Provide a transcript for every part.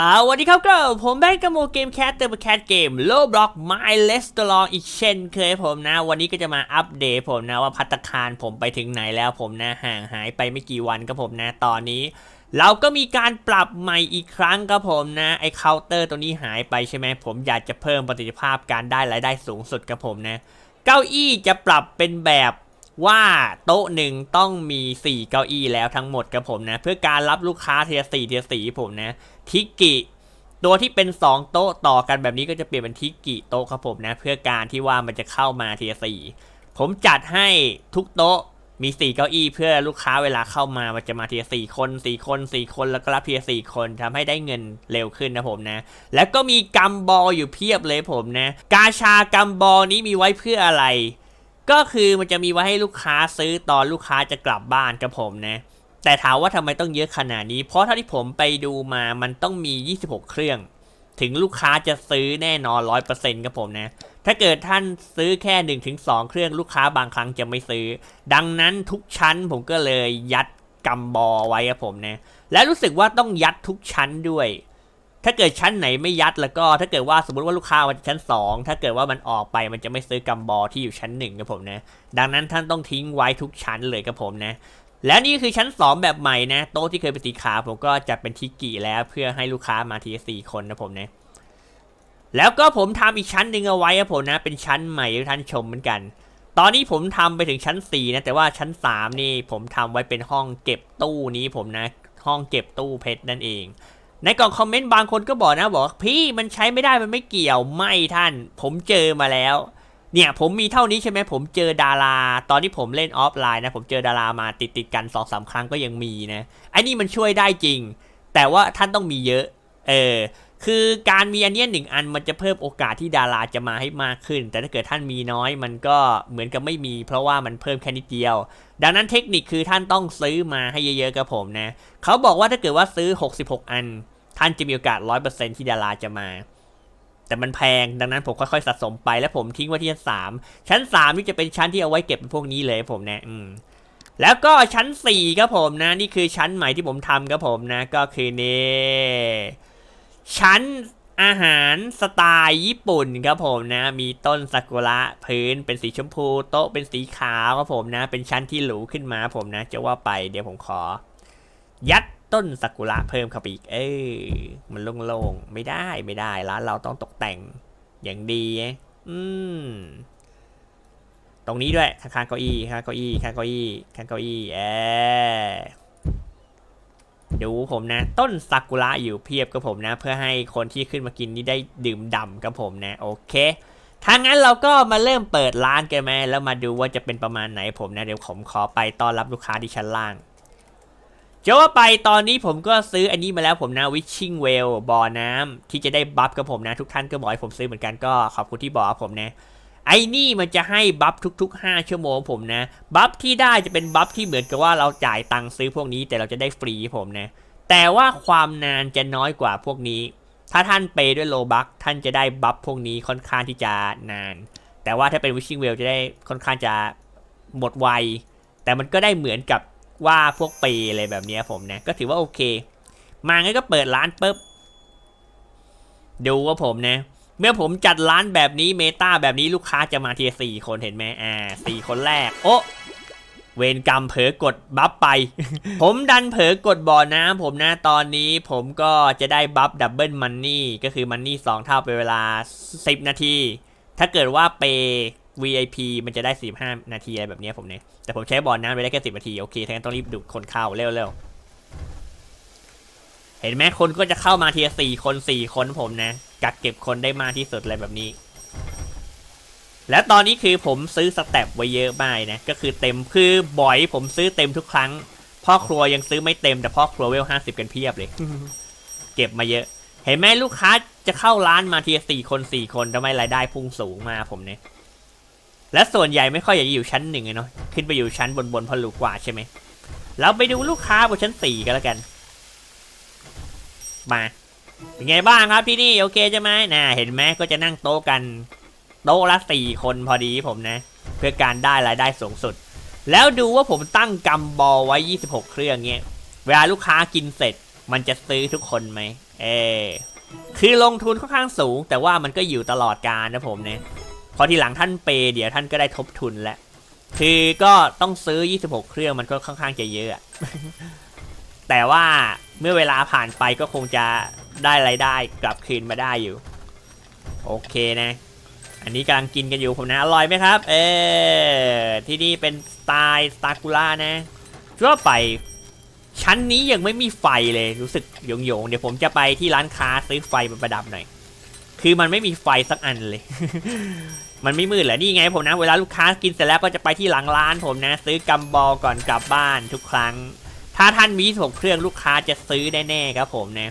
สวัสดีครับก็ผมแบงก์กโมเกมแคสเตอร์แคสเกมโลบล็อกไมล์เลสตอลองอีกเช่นเคยผมนะ วันนี้ก็จะมาอัปเดตผมนะว่าพัตตาคารผมไปถึงไหนแล้วผมนะห่างหายไปไม่กี่วันครับผมนะตอนนี้ เราก็มีการปรับใหม่อีกครั้งครับผมนะ ไอเคาน์เตอร์ตัวนี้หายไปใช่ไหมผมอยากจะเพิ่มประสิทธิภาพการได้รายได้สูงสุดครับผมนะ เก้าอี้จะปรับเป็นแบบ ว่าโต๊ะหนึ่งต้องมี 4 เก้าอี้แล้วทั้งหมดครับผมนะ เพื่อการรับลูกค้าเทียสี่เทียสี่ผมนะ ทิกิ ตัวที่เป็น 2 โต๊ะต่อกันแบบนี้ก็จะเปลี่ยนเป็นทิกิโต๊ะครับผมนะ เพื่อการที่ว่ามันจะเข้ามาเทียสี่ผมจัดให้ทุกโต๊ะมี4เก้าอี้เพื่อลูกค้าเวลาเข้ามามันจะมาเทียสี่คนสี่คนสี่คนแล้วก็รับเทียสี่คนทำให้ได้เงินเร็วขึ้นนะผมนะ แล้วก็มีกัมบอลอยู่เพียบเลยผมนะ กาชากัมบอลนี้มีไว้เพื่ออะไร ก็คือมันจะมีไว้ให้ลูกค้าซื้อตอนลูกค้าจะกลับบ้านกับผมนะ แต่ถามว่าทำไมต้องเยอะขนาดนี้ เพราะเท่าที่ผมไปดูมามันต้องมี 26 เครื่อง ถึงลูกค้าจะซื้อแน่นอน 100%ครับผมนะ ถ้าเกิดท่านซื้อแค่ 1-2 เครื่องลูกค้าบางครั้งจะไม่ซื้อ ดังนั้นทุกชั้นผมก็เลยยัดกำบอไว้ครับผมนะ และรู้สึกว่าต้องยัดทุกชั้นด้วย ถ้าเกิดชั้นไหนไม่ยัดแล้วก็ถ้าเกิดว่าสมมติว่าลูกค้ามาจากชั้น 2 ถ้าเกิดว่ามันออกไปมันจะไม่ซื้อกำบอที่อยู่ชั้น1ครับผมนะ ดังนั้นท่านต้องทิ้งไว้ทุกชั้นเลยครับผมนะแล้วนี่คือชั้น 2 แบบใหม่นะ โต๊ะที่เคยเป็นสีขาวผมก็จัดเป็นทิกิแล้วเพื่อให้ลูกค้ามาทีสี่คนนะผมนะแล้วก็ผมทำอีกชั้นหนึ่งเอาไว้ครับผมนะ เป็นชั้นใหม่ท่านชมเหมือนกัน ตอนนี้ผมทำไปถึงชั้น 4 นะ แต่ว่าชั้น 3 นี่ผมทำไว้เป็นห้องเก็บตู้นี้ผมนะ ห้องเก็บตู้เพชรนั่นเอง ในกล่องคอมเมนต์บางคนก็บอกนะบอกพี่มันใช้ไม่ได้มันไม่เกี่ยวไม่ท่าน ผมเจอมาแล้ว เนี่ยผมมีเท่านี้ใช่ไหมผมเจอดารา ตอนที่ผมเล่นออฟไลน์นะผมเจอดารามาติดติดกันสองสามครั้งก็ยังมีนะไอ้นี่มันช่วยได้จริง แต่ว่าท่านต้องมีเยอะ เออคือการมีอันนี้หนึ่งอันมันจะเพิ่มโอกาสที่ดาราจะมาให้มากขึ้น แต่ถ้าเกิดท่านมีน้อยมันก็เหมือนกับไม่มี เพราะว่ามันเพิ่มแค่นิดเดียว ดังนั้นเทคนิคคือท่านต้องซื้อมาให้เยอะๆกับผมนะ เขาบอกว่าถ้าเกิดว่าซื้อ 66 อัน ท่านจะมีโอกาส100%ที่ดาราจะมา แต่มันแพงดังนั้นผมค่อยๆสะสมไปแล้วผมทิ้งไว้ที่ชั้นสามชั้นสามนี่จะเป็นชั้นที่เอาไว้เก็บพวกนี้เลยผมนะอืมแล้วก็ชั้นสี่ครับผมนะ นี่คือชั้นใหม่ที่ผมทำครับผมนะ ก็คือนี่ชั้นอาหารสไตล์ญี่ปุ่นครับผมนะ มีต้นซากุระพื้นเป็นสีชมพู โต๊ะเป็นสีขาวครับผมนะ เป็นชั้นที่หรูขึ้นมาผมนะ จะว่าไปเดี๋ยวผมขอ ยัด ต้นซากุระเพิ่มเข้าไปอีก เออมันโล่งๆ ไม่ได้ไม่ได้ ร้านเราต้องตกแต่งอย่างดี อืม ตรงนี้ด้วยข้างๆเก้าอี้ข้างเก้าอี้ข้างเก้าอี้ข้างเก้าอี้เออดูผมนะ ต้นซากุระอยู่เพียบกับผมนะ เพื่อให้คนที่ขึ้นมากินนี่ได้ดื่มด่ำกับผมนะ โอเคถ้างั้นเราก็มาเริ่มเปิดร้านกันไหมแล้วมาดูว่าจะเป็นประมาณไหนผมนะ เดี๋ยวผมขอไปต้อนรับลูกค้าที่ชั้นล่าง จะว่าไปตอนนี้ผมก็ซื้ออันนี้มาแล้วผมนะ wishing well บ่อน้ำที่จะได้บัฟกับผมนะ ทุกท่านก็บอกให้ผมซื้อเหมือนกันก็ขอบคุณที่บอกผมนะไอ้นี่มันจะให้บัฟทุก ๆ 5 ชั่วโมงผมนะ บัฟที่ได้จะเป็นบัฟที่เหมือนกับว่าเราจ่ายตังค์ซื้อพวกนี้แต่เราจะได้ฟรีผมนะ แต่ว่าความนานจะน้อยกว่าพวกนี้ ถ้าท่านเปด้วยโลบัคท่านจะได้บัฟพวกนี้ค่อนข้างที่จะนาน แต่ว่าถ้าเป็น wishing well จะได้ค่อนข้างจะหมดไวแต่มันก็ได้เหมือนกับ ว่าพวกปย์อะไรแบบนี้ผมนะ ก็ถือว่าโอเค มางั้นก็เปิดร้านปุ๊บ ดูว่าผมนะ เมื่อผมจัดร้านแบบนี้เมตาแบบนี้ลูกค้าจะมาทีสี่คนเห็นไหมอ่าสี่คนแรก โอะเวรกรรมเผลอกดบัฟไป ผมดันเผลอกดบ่อน้ำผมนะตอนนี้ผมก็จะได้บัฟดับเบิลมันนี่ก็คือมันนี่สองเท่าเป็นเวลา 10 นาที ถ้าเกิดว่าเป VIP มันจะได้15นาทีอะไรแบบเนี้ยผมเนี่ยแต่ผมใช้บ่อน้ำไปได้แค่ 10 นาที โอเคทั้งนั้นต้องรีบดูดคนเข้าเร็วๆ เห็นไหมคนก็จะเข้ามาทีละสี่คนสี่คนผมนะ กักเก็บคนได้มากที่สุดอะไรแบบนี้ แล้วตอนนี้คือผมซื้อสเต็ปไว้เยอะมากนะ ก็คือเต็มคือบ่อยผมซื้อเต็มทุกครั้ง พ่อครัวยังซื้อไม่เต็มแต่พ่อครัวเวลห้าสิบกันเพียบเลย เก็บมาเยอะ เห็นไหมลูกค้าจะเข้าร้านมาทีละสี่คนสี่คนทำไมรายได้พุ่งสูงมาผมเนี่ย และส่วนใหญ่ไม่ค่อยอยากจะอยู่ชั้นหนึ่งเนาะขึ้นไปอยู่ชั้นบนบนๆเพอรู้กว่าใช่ไหมเราไปดูลูกค้าบนชั้นสี่กันแล้วกัน มาเป็นไงบ้างครับที่นี่โอเคใช่ไหมน่าเห็นไหมก็จะนั่งโต๊ะกัน โต๊ะละสี่คนพอดีผมนะ เพื่อการได้รายได้สูงสุด แล้วดูว่าผมตั้งกำบอลไว้ 26 เครื่องเงี้ยเวลาลูกค้ากินเสร็จ มันจะซื้อทุกคนไหมเออคือลงทุนค่อนข้างสูง แต่ว่ามันก็อยู่ตลอดการนะผมเนี่ย พอทีหลังท่านเปย์เดี๋ยวท่านก็ได้ทบทุนแล้วคือก็ต้องซื้อ 26 เครื่องมันก็ค่อนข้างจะเยอะ แต่ว่าเมื่อเวลาผ่านไปก็คงจะได้รายได้กลับคืนมาได้อยู่ โอเคนะ อันนี้กำลังกินกันอยู่ผมนะ อร่อยไหมครับ เออที่นี่เป็นสไตล์สตาร์กูล่านะทั่วไปชั้นนี้ยังไม่มีไฟเลยรู้สึกโยงๆเดี๋ยวผมจะไปที่ร้านค้าซื้อไฟมาประดับหน่อย คือมันไม่มีไฟสักอันเลย มันไม่มืดเหรอนี่ไงผมนะ เวลาลูกค้ากินเสร็จแล้วก็จะไปที่หลังร้านผมนะ ซื้อกัมบอลก่อนกลับบ้านทุกครั้ง ถ้าท่านมีถกเครื่องลูกค้าจะซื้อแน่ๆครับผมนะ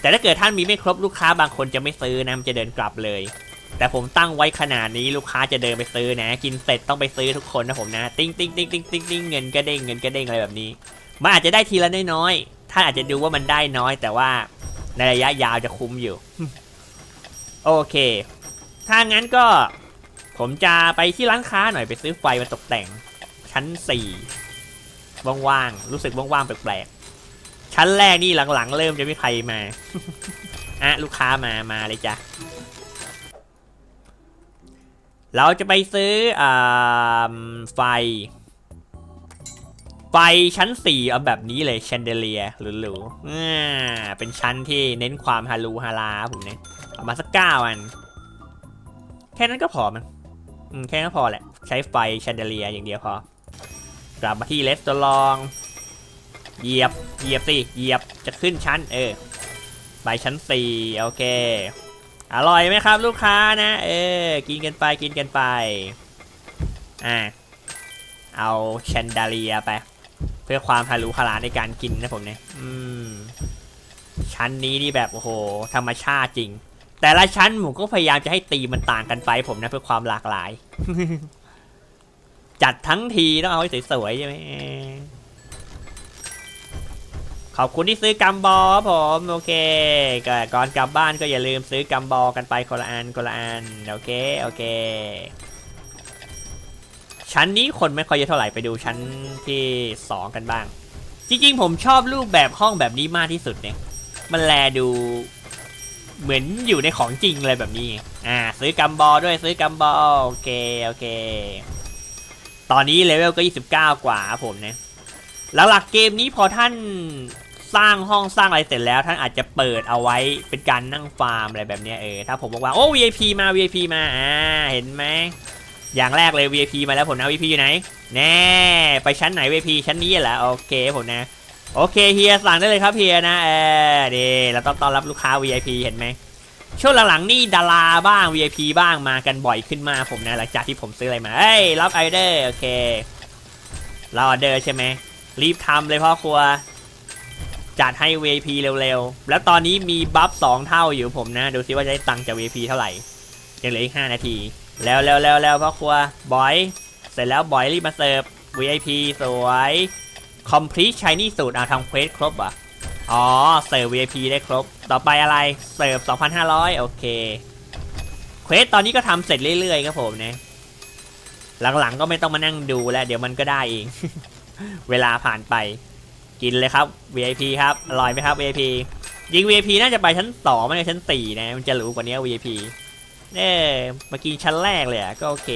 แต่ถ้าเกิดท่านมีไม่ครบลูกค้าบางคนจะไม่ซื้อนะมันจะเดินกลับเลย แต่ผมตั้งไว้ขนาดนี้ลูกค้าจะเดินไปซื้อนะ กินเสร็จต้องไปซื้อทุกคนนะผมนะ ติ้งติ้งติ้งติ้งติ้งติ้งเงินก็เด้งเงินก็เด้งอะไรแบบนี้มันอาจจะได้ทีละน้อยๆท่านอาจจะดูว่ามันได้น้อย แต่ว่าในระยะยาวจะคุ้มอยู่ โอเค ถ้างั้นก็ ผมจะไปที่ร้านค้าหน่อยไปซื้อไฟมาตกแต่ง ชั้นสี่ว่างๆรู้สึกว่างๆแปลกๆชั้นแรกนี่หลังๆ เริ่มจะไม่ใครมาอะลูกค้ามามาเลยจ้ะเราจะไปซื้ออ่าไฟ ไฟชั้น4เอาแบบนี้เลยแชนเดเลียหรูๆอ่าเป็นชั้นที่เน้นความฮารูฮาราผมเนี่ยเอามาสักเก้าอัน แค่นั้นก็พอมัน แค่นั้นพอแหละ ใช้ไฟแชนเดเลียอย่างเดียวพอ กลับมาที่เลสตอลองเหยียบเหยียบสิเหยียบจะขึ้นชั้น เออไปชั้น4โอเค อร่อยไหมครับลูกค้านะ เออ กินกันไปกินกันไป อ่าเอาแชนเดเลียไป เพื่อความฮารุฮาราในการกินนะผมเนี่ยอืม ชั้นนี้นี่แบบ โอ้โห ธรรมชาติจริง แต่ละชั้นผมก็พยายามจะให้ตีมันต่างกันไป ผมนะเพื่อความหลากหลาย จัดทั้งทีต้องเอาให้สวยๆใช่ไหมขอบคุณที่ซื้อกัมบอลครับผมโอเคก่อนกลับบ้านก็อย่าลืมซื้อกัมบอลกันไปคนละอันคนละอันโอเคโอเค ชั้นนี้คนไม่ค่อยเยอะเท่าไหร่ไปดูชั้นที่สองกันบ้าง จริงๆ ผมชอบรูปแบบห้องแบบนี้มากที่สุดเนี่ยมันแลดู เหมือนอยู่ในของจริงเลยแบบนี้ อ่า ซื้อกัมบอลด้วยซื้อกัมบอลโอเคโอเค ตอนนี้เลเวลก็ 29 กว่าครับผมนะแล้วหลักเกมนี้พอท่านสร้างห้องสร้างอะไรเสร็จแล้ว ท่านอาจจะเปิดเอาไว้เป็นการนั่งฟาร์มอะไรแบบนี้เออถ้าผมบอกว่าโอ้ VIP มา VIP มาอ่าเห็นไหมอย่างแรกเลย VIP มาแล้วผมนะ VIP อยู่ไหน แน่ ไปชั้นไหน VIP ชั้นนี้แหละโอเคผมนะ โอเคเฮียสั่งได้เลยครับเฮียนะเออดีเราต้องต้อนรับลูกค้า VIP เห็นไหมช่วงหลังๆนี่ดาราบ้าง VIP บ้างมากันบ่อยขึ้นมาผมนะหลังจากที่ผมซื้ออะไรมาเอ้ยรับออเดอร์โอเครอออเดอร์ใช่ไหมรีบทำเลยพ่อครัว จัดให้ VIP เร็วๆ แล้วตอนนี้มีบัฟสองเท่าอยู่ผมนะ ดูซิว่าจะได้ตังค์จาก VIP เท่าไหร่ยังเหลืออีก5นาที แล้วแล้วแล้วแล้วพ่อครัวบอย เสร็จแล้วบอยรีบมาเสิร์ฟ VIP สวย complete shiny สูตรอะทำเควสครบอะอ๋อ เสิร์ฟ VIP ได้ครบ ต่อไปอะไร เสิร์ฟ 2,500 โอเค เควสตอนนี้ก็ทำเสร็จเรื่อยๆครับผมนะหลังๆก็ไม่ต้องมานั่งดูแล้ว เดี๋ยวมันก็ได้เอง เวลาผ่านไป กินเลยครับ VIP ครับ อร่อยไหมครับ VIP ยิง VIP น่าจะไปชั้น2ไม่ใช่ชั้น4นะ มันจะหรูกว่านี้ VIP เน่มากินชั้นแรกเลยอะก็โอเค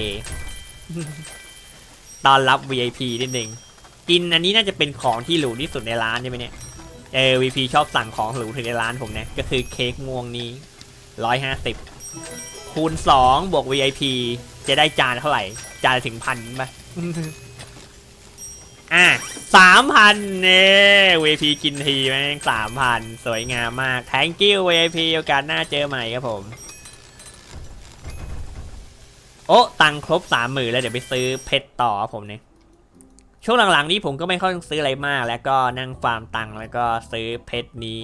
ตอนรับ VIP นิดนึง กินอันนี้น่าจะเป็นของที่หรูที่สุดในร้านใช่ไหมเนี่ยเออ VP ชอบสั่งของหรูถึงในร้านผมเนะก็คือเค้กม่วงนี้ร้อยห้าสิบคูณสองบวก VIP จะได้จานเท่าไหร่ จานถึงพันปะอะสามพันเนี่ VIP กินทีแม่งสามพันสวยงามมาก thank you VIP โอกาสหน้าเจอใหม่ครับผม โอ้ตังค์ครบสามหมื่นแล้วเดี๋ยวไปซื้อเพชรต่อครับผมเนี่ย ช่วงหลังๆนี้ผมก็ไม่ค่อยซื้ออะไรมาก แล้วก็นั่งฟาร์มตังค์แล้วก็ซื้อเพชรนี้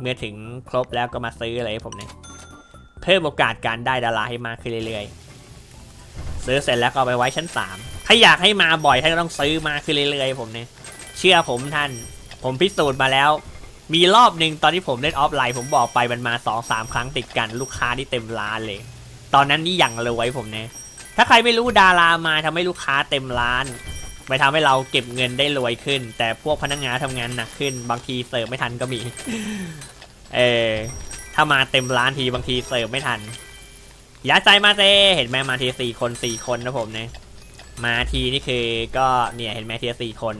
เมื่อถึงครบแล้วก็มาซื้ออะไรผมเนี่ยเพิ่มโอกาสการได้ดาราให้มากขึ้นเรื่อยๆ ซื้อเสร็จแล้วก็ไปไว้ชั้น 3 ถ้าอยากให้มาบ่อยท่านก็ต้องซื้อมาขึ้นเรื่อยๆ ผมเนี่ยเชื่อผมท่าน ผมพิสูจน์มาแล้ว มีรอบหนึ่งตอนที่ผมเล่นออฟไลน์ผมบอกไปมันมา2อสามครั้งติดกันลูกค้าที่เต็มร้านเลย ตอนนั้นนี่อย่างรวยผมเนี่ยถ้าใครไม่รู้ดารามาทำให้ลูกค้าเต็มร้าน ไม่ทำให้เราเก็บเงินได้รวยขึ้น แต่พวกพนักงานทำงานหนักขึ้น บางทีเสิร์ฟไม่ทันก็มี เออถ้ามาเต็มร้านทีบางทีเสิร์ฟไม่ทันยาใจมาเซเห็นไหมมาทีสี่คนสี่คนนะผมเนี่ยมาทีนี่คือก็เนี่ยเห็นไหมทีสี่คน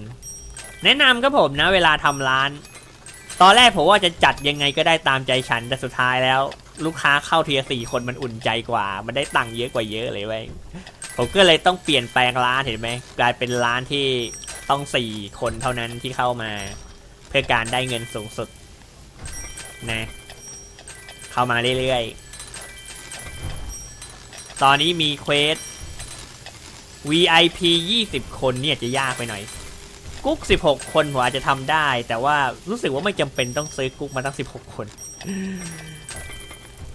แนะนำครับผมนะ เวลาทำร้าน ตอนแรกผมว่าจะจัดยังไงก็ได้ตามใจฉันแต่สุดท้ายแล้ว ลูกค้าเข้าทีสี่คนมันอุ่นใจกว่า มันได้ตังค์เยอะกว่าเยอะเลยเว้ย ผมก็เลยต้องเปลี่ยนแปลงร้านเห็นไหมกลายเป็นร้านที่ต้องสี่คนเท่านั้นที่เข้ามา เพื่อการได้เงินสูงสุดนะ เข้ามาเรื่อยๆ ตอนนี้มีเควส VIP 20 คนเนี่ยจะยากไปหน่อยกุ๊ก 16 คนผมอาจจะทำได้ แต่ว่ารู้สึกว่าไม่จำเป็นต้องซื้อกุ๊กมาตั้ง 16 คน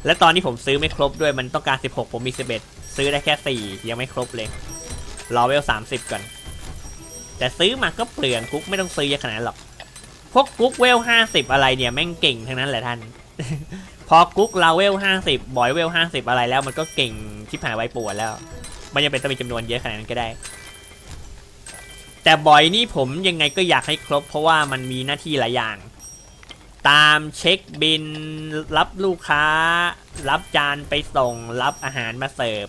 และตอนนี้ผมซื้อไม่ครบด้วยมันต้องการ 16 ผมมี 11 ซื้อได้แค่ 4 ยังไม่ครบเลย รอเวล 30 ก่อน แต่ซื้อมาก็เปลืองกุ๊กไม่ต้องซื้อเยอะขนาดหรอก พวกกุ๊กเวล 50 อะไรเนี่ยแม่งเก่งทั้งนั้นแหละท่าน พอกุ๊กเราเวล 50 บอยเวล 50 อะไรแล้วมันก็เก่งชิบหายไว้ปวดแล้วไม่จำเป็นต้องมีจำนวนเยอะขนาดนั้นก็ได้ แต่บอยนี่ผมยังไงก็อยากให้ครบ เพราะว่ามันมีหน้าที่หลายอย่างตามเช็คบิน รับลูกค้า รับจานไปส่ง รับอาหารมาเสิร์ฟ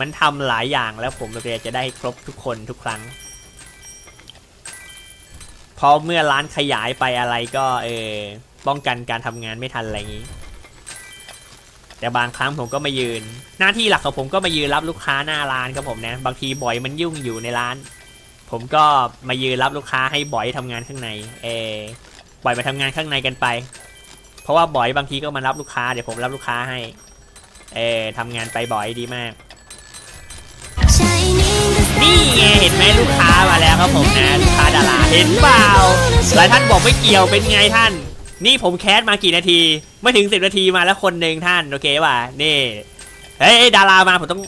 มันทำหลายอย่างแล้วผมเลยจะได้ครบทุกคนทุกครั้งเพราะเมื่อร้านขยายไปอะไรก็เออป้องกันการทำงานไม่ทันอะไรอย่างนี้ แต่บางครั้งผมก็มายืน หน้าที่หลักของผมก็มายืนรับลูกค้าหน้าร้านครับผมนะ บางทีบ่อยมันยุ่งอยู่ในร้าน ผมก็มายืนรับลูกค้าให้บ่อยทำงานข้างใน เออบ่อยมาทำงานข้างในกันไป เพราะว่าบ่อยบางทีก็มารับลูกค้าเดี๋ยวผมรับลูกค้าให้ เออทำงานไปบ่อยดีมาก นี่ไงเห็นไหมลูกค้ามาแล้วครับผมนะลูกค้าดาราเห็นเปล่าหลายท่านบอกไม่เกี่ยวเป็นไงท่าน นี่ผมแคสมากี่นาที ไม่ถึงสิบนาทีมาแล้วคนหนึ่งท่านโอเคป่ะนี่เฮ้ยดารามาผมต้อง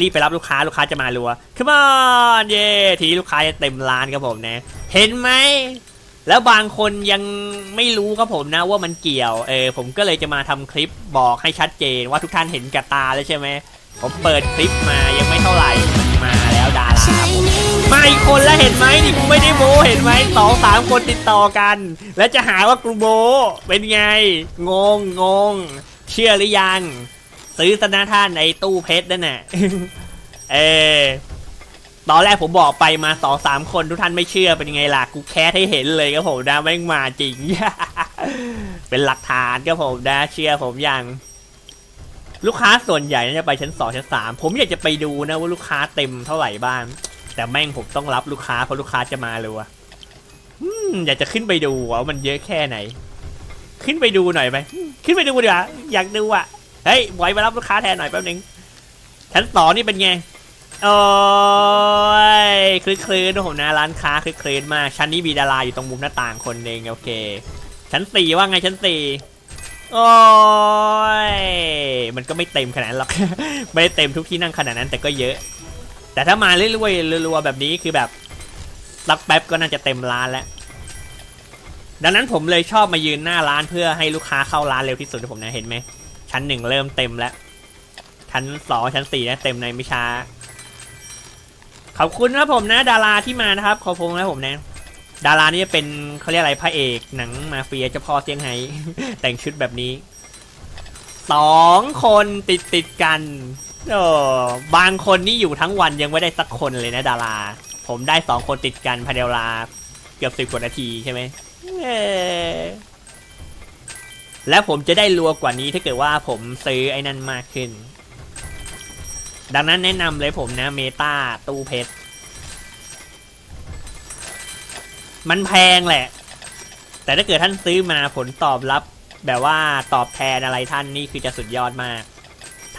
รีบไปรับลูกค้าลูกค้าจะมารัว come on เย่ทีนี้ลูกค้าจะเต็มร้านครับผมนะ เห็นไหมแล้วบางคนยังไม่รู้ครับผมนะว่ามันเกี่ยว เออผมก็เลยจะมาทำคลิปบอกให้ชัดเจนว่าทุกท่านเห็นกับตาแล้วใช่ไหมผมเปิดคลิปมายังไม่เท่าไหร่มันมาแล้ว มมาอีกคนแล้วเห็นไหมนี่กูไม่ได้โมเห็นไหมสองสามคนติดต่อกัน แล้วจะหาว่ากูโมเป็นไง งงงง เชื่อหรือยัง ซื้อสนะท่านในตู้เพชรนั่นน่ะเออตอนแรกผมบอกไปมาสองสามคนทุกท่านไม่เชื่อเป็นไงล่ะ กูแคสให้เห็นเลยครับผมนะแม่งมาจริง เป็นหลักฐานครับผมนะ เชื่อผมยัง ลูกค้าส่วนใหญ่น่าจะไปชั้นสองชั้นสามผมอยากจะไปดูนะว่าลูกค้าเต็มเท่าไหร่บ้าง แต่แม่งผมต้องรับลูกค้าเพราะลูกค้าจะมาเลยว่ะอยากจะขึ้นไปดูว่ามันเยอะแค่ไหน ขึ้นไปดูหน่อยไหมขึ้นไปดูดีกว่าอยากดูอะเฮ้ยบอยมารับลูกค้าแทนหน่อยแป๊บนึงชั้นสองนี่เป็นไงโอ้ยคลึกคลืนนผมนะร้านค้าคลึกคลืนมากชั้นนี้มีดาราอยู่ตรงมุมหน้าต่างคนหนึ่งโอเค ชั้นสี่ว่าไงชั้นสี่ โอ้ย มันก็ไม่เต็มขนาดนั้นหรอก ไม่ได้เต็มทุกที่นั่งขนาดนั้นแต่ก็เยอะ แต่ถ้ามาเรื่อยๆรัวๆแบบนี้คือแบบสักแป๊บก็น่าจะเต็มร้านแล้ว ดังนั้นผมเลยชอบมายืนหน้าร้านเพื่อให้ลูกค้าเข้าร้านเร็วที่สุดที่ผมนะเห็นไหม ชั้นหนึ่งเริ่มเต็มแล้ว ชั้นสองชั้นสี่นะเต็มในไม่ช้า ขอบคุณนะผมนะ ดาราที่มานะครับ ขอบคุณนะผมนะ ดารานี่จะเป็นเขาเรียกอะไรพระเอกหนังมาเฟียเจ้าพ่อเซี่ยงไฮ้แต่งชุดแบบนี้สองคนติดติดกันโอ้บางคนนี่อยู่ทั้งวันยังไม่ได้สักคนเลยนะดารา ผมได้สองคนติดกันภายในเวลาเกือบสิบกว่านาทีใช่ไหมแล้วผมจะได้รัวกว่านี้ถ้าเกิดว่าผมซื้อไอ้นั่นมากขึ้น ดังนั้นแนะนำเลยผมนะเมตาตู้เพชร มันแพงแหละ แต่ถ้าเกิดท่านซื้อมาผลตอบรับ แบบว่าตอบแทนอะไรท่านนี่คือจะสุดยอดมาก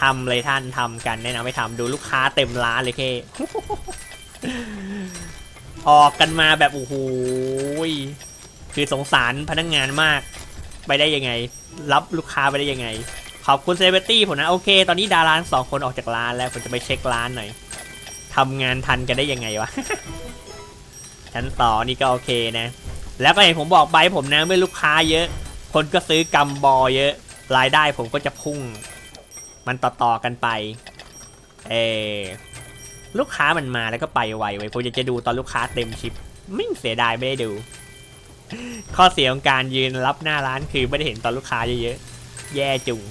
ทำเลยท่านทำกันแนะนำให้ทำดูลูกค้าเต็มร้านเลยเคออกกันมาแบบโอ้โหคือสงสารพนักงงานมาก ไปได้ยังไง รับลูกค้าไปได้ยังไง ขอบคุณเซเลบริตี้ผมนะ โอเค ตอนนี้ดาราสองคนออกจากร้านแล้วผมจะไปเช็คร้านหน่อยทำงานทันกันได้ยังไงวะ ชั้นสองนี่ก็โอเคนะ แล้วก็อย่างผมบอกไปผมนะเมื่อลูกค้าเยอะ คนก็ซื้อกำบอเยอะ รายได้ผมก็จะพุ่ง มันต่อๆกันไป เอลูกค้ามันมาแล้วก็ไปไวไว้ผมจะจะดูตอนลูกค้าเต็มชิปไม่เสียดายไม่ได้ดู ข้อเสียของการยืนรับหน้าร้านคือไม่ได้เห็นตอนลูกค้าเยอะๆ แย่จุง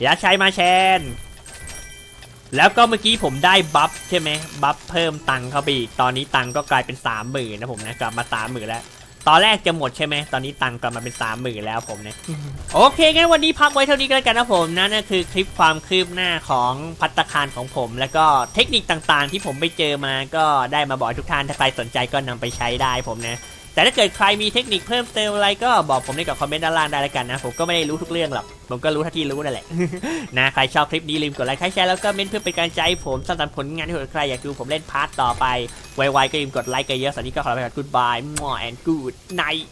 อย่าใชัยมาแชน แล้วก็เมื่อกี้ผมได้บัฟใช่ไหมบัฟเพิ่มตังค์เข้าไปอีกตอนนี้ตังค์ก็กลายเป็นสามหมื่นนะผมนะกลับมาสามหมื่นแล้วตอนแรกจะหมดใช่ไหม ตอนนี้ตังค์กลับมาเป็นสามหมื่นแล้วผมเนี่ย โอเคงั้นวันนี้พักไว้เท่านี้ก็แล้วกันนะผมนะนั่นคือคลิปความคืบหน้าของพัตตาคารของผม แล้วก็เทคนิคต่างๆ ที่ผมไปเจอมาก็ได้มาบอกให้ทุกท่าน ถ้าใครสนใจก็นำไปใช้ได้ผมนะ แต่ถ้าเกิดใครมีเทคนิคเพิ่มเติมอะไรก็บอกผมในกับคอมเมนต์ด้านล่างได้แล้วกันนะ ผมก็ไม่ได้รู้ทุกเรื่องหรอก ผมก็รู้เท่าที่รู้นั่นแหละ นะ ใครชอบคลิปนี้ลืมกดไลค์ใครแชร์แล้วก็เม้นเพื่อเป็นกำลังใจผมสร้างสรรค์ผลงานที่ใครอยากดูผมเล่นพาร์ทต่อไป ไวๆก็ลืมกดไลค์กันเยอะสันนี้ก็ขอลาไปก่อนกูดบายมอ and good night